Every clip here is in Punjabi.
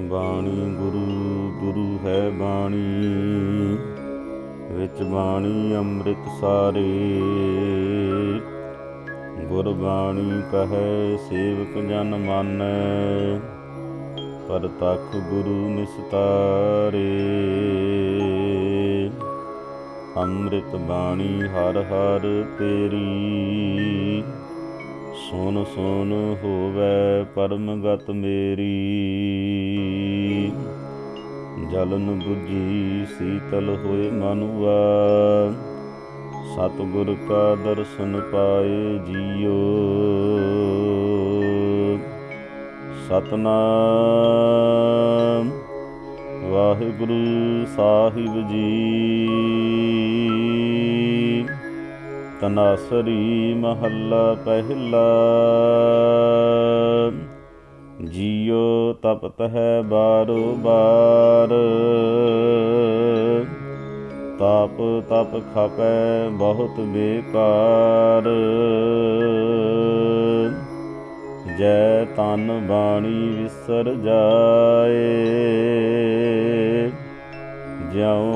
ਬਾਣੀ ਗੁਰੂ ਗੁਰੂ ਹੈ ਬਾਣੀ, ਵਿੱਚ ਬਾਣੀ ਅੰਮ੍ਰਿਤ ਸਾਰੇ ਗੁਰ ਬਾਣੀ ਕਹੈ, ਸੇਵਕ ਜਨ ਮਨ, ਪਰ ਗੁਰੂ ਨਿਸਤਾਰੇ। ਅੰਮ੍ਰਿਤ ਬਾਣੀ ਹਰ ਹਰ ਤੇਰੀ ਸੁਨ ਸੁਨ ਹੋਵੇ ਪਰਮ ਗਤ ਮੇਰੀ। ਜਲਨ 부ਜੀ ਸੀਤਲ ਹੋਏ ਮਨੁਆ। ਸਤਿਗੁਰ ਕਾ ਦਰਸ਼ਨ ਪਾਏ ਜੀਓ। ਸਤਨਾਮ। ਵਾਹਿਗੁਰੂ ਸਾਹਿਬ ਜੀ। ਤਨਾਸਰੀ ਮਹੱਲਾ ਪਹਿਲਾ। ਜੀਉ ਤਪਤ ਹੈ ਬਾਰੋ ਬਾਰ। ਤਾਪ ਤਪ ਖਪੈ ਬਹੁਤ ਬੇਕਾਰ। ਜੈ ਤਨ ਬਾਣੀ ਵਿਸਰ ਜਾਏ। ਜਿਉ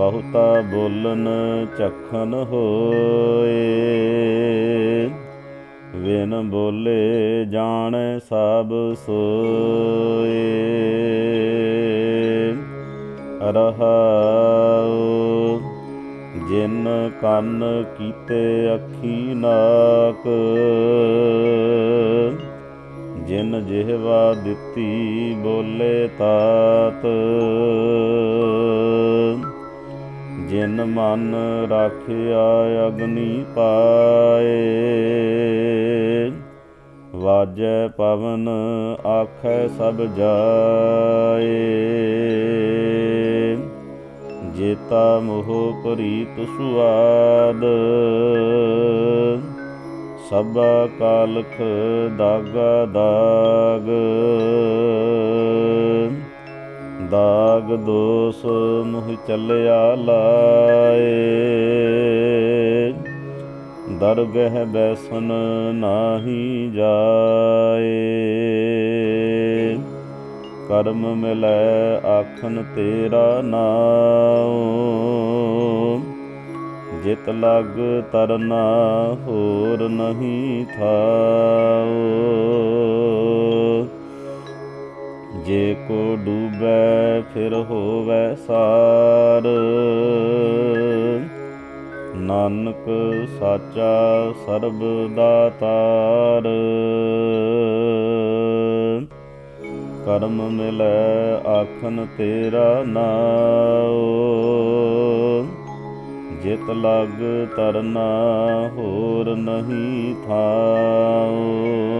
ਬਹੁਤਾ ਬੋਲਨ ਚਖਨ ਹੋਏ। ਵਿਨ ਬੋਲੇ ਜਾਣੈ ਸਭ ਸੋਏ। ਰਹਾਉ ਜਿਨ ਕੰਨ ਕੀਤੇ ਅੱਖੀ ਨਾਕ। ਜਿਨ ਜਿਹਵਾ ਦਿੱਤੀ ਬੋਲੇ ਤਾਤ। ਜਿਨ ਮਨ ਰਾਖਿਆ ਅਗਨੀ ਪਾਏ। ਵਾਜੈ ਪਵਨ ਆਖੈ ਸਭ ਜਾਏ। ਜੇਤਾ ਮੋਹ ਪ੍ਰੀਤ ਸੁਆਦ। ਸਭਾ ਕਾਲਖ ਦਾਗਾ ਦਾਗ। ਦਾਗ ਦੋਸ ਮੁਹ ਚੱਲਿਆ ਲਾਏ। ਦਰਗਹਿ ਬੈਸਨ ਨਾਹੀ ਜਾਏ। ਕਰਮ ਮਿਲੈ ਆਖਨ ਤੇਰਾ ਨਾਮ ਜਿਤ ਲਗ ਤਰਨਾ ਹੋਰ ਨਹੀਂ ਥਾ ਕੋ ਡੂਬੈ, ਫਿਰ ਹੋਵੈ ਸਾਰ। ਨਾਨਕ ਸਾਚਾ ਸਰਬ ਦਾਤਾਰ। ਕਰਮ ਮਿਲੈ, ਆਖਨ ਤੇਰਾ ਨਾਉ। ਜਿਤ ਲਗ ਤਰਨਾ ਹੋਰ ਨਹੀਂ ਥਾਉ।